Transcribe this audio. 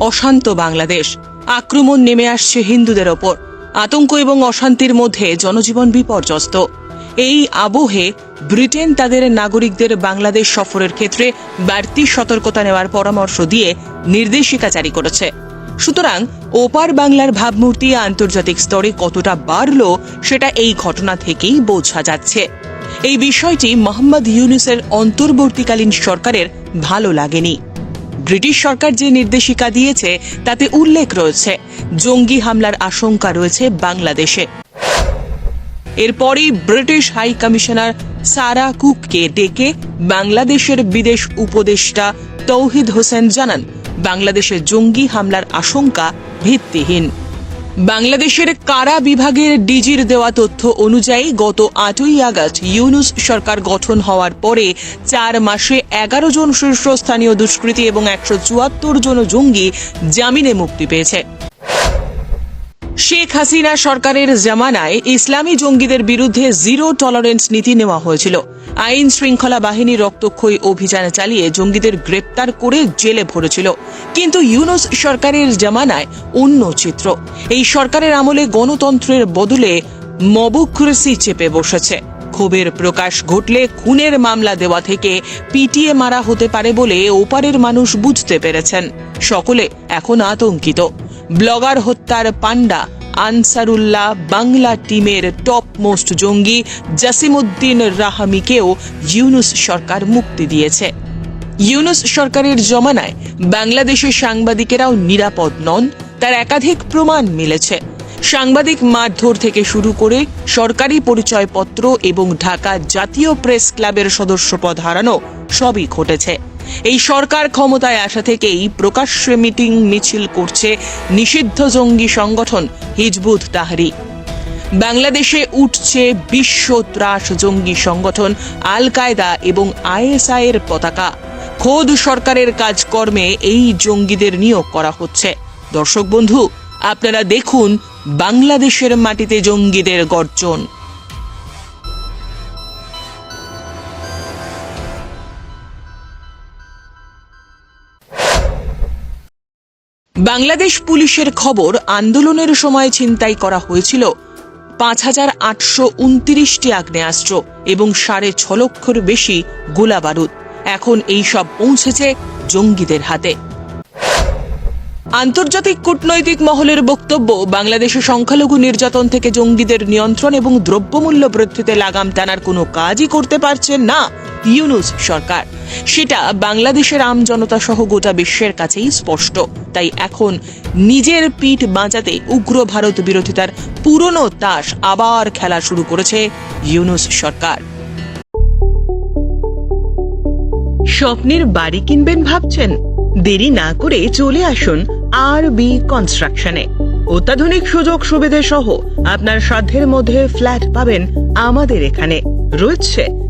অশান্ত বাংলাদেশ। আক্রমণ নেমে আসছে হিন্দুদের ওপর। আতঙ্ক এবং অশান্তির মধ্যে জনজীবন বিপর্যস্ত। এই আবহে ব্রিটেন তাদের নাগরিকদের বাংলাদেশ সফরের ক্ষেত্রে বাড়তি সতর্কতা নেওয়ার পরামর্শ দিয়ে নির্দেশিকা জারি করেছে। সুতরাং ওপার বাংলার ভাবমূর্তি আন্তর্জাতিক স্তরে কতটা বাড়ল সেটা এই ঘটনা থেকেই বোঝা যাচ্ছে। এই বিষয়টি মোহাম্মদ ইউনুসের অন্তর্বর্তীকালীন সরকারের ভালো লাগেনি। ব্রিটিশ সরকার যে নির্দেশিকা দিয়েছে, তাতে উল্লেখ রয়েছে। জঙ্গি হামলার আশঙ্কা রয়েছে বাংলাদেশে। এরপরই ব্রিটিশ হাই কমিশনার সারা কুককে ডেকে বাংলাদেশের বিদেশ উপদেষ্টা তৌহিদ হোসেন জানান, বাংলাদেশে জঙ্গি হামলার আশঙ্কা ভিত্তিহীন। বাংলাদেশের কারা বিভাগের ডিজির দেওয়া তথ্য অনুযায়ী গত আটই আগস্ট ইউনুস সরকার গঠন হওয়ার পরে চার মাসে এগারো জন শীর্ষস্থানীয় দুষ্কৃতী এবং একশো চুয়াত্তর জন জঙ্গি জামিনে মুক্তি পেয়েছে। শেখ হাসিনা সরকারের জামানায় ইসলামী জঙ্গিদের বিরুদ্ধে জিরো টলারেন্স নীতি নেওয়া হয়েছিল। আইন শৃঙ্খলা বাহিনী রক্তক্ষয়ী অভিযান চালিয়ে জঙ্গিদের গ্রেপ্তার করে জেলে ভরেছিল। কিন্তু ইউনুস সরকারের জামানায় অন্য চিত্র। এই সরকারের আমলে গণতন্ত্রের বদলে মবুক্রেসি চেপে বসেছে। ক্ষোভের প্রকাশ ঘটলে খুনের মামলা দেওয়া থেকে পিটিয়ে মারা হতে পারে বলে ওপারের মানুষ বুঝতে পেরেছেন। সকলে এখন আতঙ্কিত। ব্লগার হত্যার পান্ডা আনসারুল্লাহ বাংলা টিমের টপ মোস্ট জঙ্গি জাসিমুদ্দিন রাহামিকেও ইউনুস সরকার মুক্তি দিয়েছে। ইউনুস সরকারের জমানায় বাংলাদেশের সাংবাদিকেরাও নিরাপদ নন, তার একাধিক প্রমাণ মিলেছে। সাংবাদিক মারধর থেকে শুরু করে সরকারি পরিচয়পত্র এবং ঢাকা জাতীয় প্রেস ক্লাবের সদস্যপদ হারানো সবই ঘটেছে। এই সরকার ক্ষমতায় আসা থেকেই প্রকাশ্যে মিটিং মিছিল করছে নিষিদ্ধ জঙ্গি সংগঠন হিজবুত তাহরি। বাংলাদেশে উঠছে বিশ্ব ত্রাস জঙ্গি সংগঠন আল কায়দা এবং আইএসআই এর পতাকা। খোদ সরকারের কাজকর্মে এই জঙ্গিদের নিয়োগ করা হচ্ছে। দর্শক বন্ধু, আপনারা দেখুন বাংলাদেশের মাটিতে জঙ্গিদের গর্জন। বাংলাদেশ পুলিশের খবর আন্দোলনের সময় ছিনতাই করা হয়েছিল। পাঁচ হাজার আটশো উনত্রিশটি আগ্নেয়াস্ত্র এবং সাড়ে ছ লক্ষের বেশি গোলা বারুদ এখন এই সব পৌঁছেছে জঙ্গিদের হাতে। আন্তর্জাতিক কূটনৈতিক মহলের বক্তব্য, বাংলাদেশে সংখ্যালঘু নির্যাতন থেকে জঙ্গিদের নিয়ন্ত্রণ এবং দ্রব্যমূল্য বৃদ্ধিতে লাগাম টানার কোনো কাজই করতে পারছে না। ইউনুস সরকার। সেটা বাংলাদেশের আম জনতা সহ গোটা বিশ্বের কাছেই স্পষ্ট। তাই এখন নিজের পিঠ বাঁচাতে উগ্র ভারত বিরোধিতার পুরনো তাস আবার খেলা শুরু করেছে ইউনুস সরকার। স্বপ্নের বাড়ি কিনবেন ভাবছেন? দেরি না করে চলে আসুন আর বি কনস্ট্রাকশনে। অত্যাধুনিক সুযোগ সুবিধে সহ আপনার সাধ্যের মধ্যে ফ্ল্যাট পাবেন আমাদের এখানে। রয়েছে